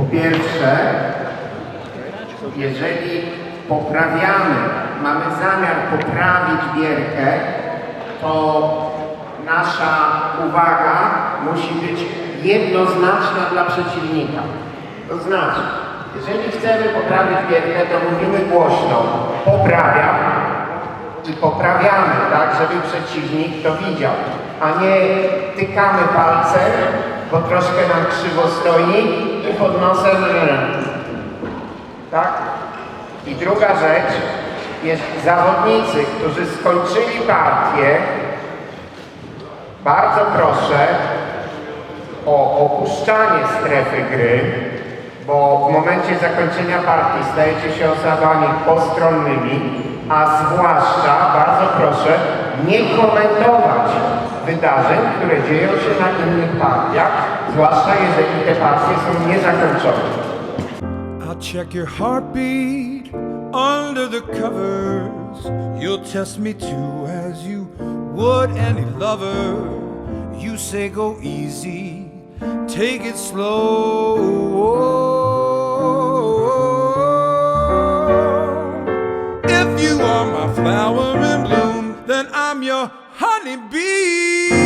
Po pierwsze, jeżeli poprawiamy, mamy zamiar poprawić bierkę, to nasza uwaga musi być jednoznaczna dla przeciwnika. To znaczy, jeżeli chcemy poprawić bierkę, to mówimy głośno, poprawiam, i poprawiamy, tak, żeby przeciwnik to widział, a nie tykamy palcem, bo troszkę nam krzywo stoi i pod nosem tak? I druga rzecz, jest zawodnicy, którzy skończyli partię, bardzo proszę o opuszczanie strefy gry, bo w momencie zakończenia partii stajecie się osobami postronnymi, a zwłaszcza, bardzo proszę, nie komentować wydarzeń, które dzieją się na innych partiach, zwłaszcza jeżeli te partie są niezakończone. I'll check your heartbeat under the covers. You'll test me too, as you would any lover. You say go easy, take it slow. flower in bloom, then I'm your honeybee.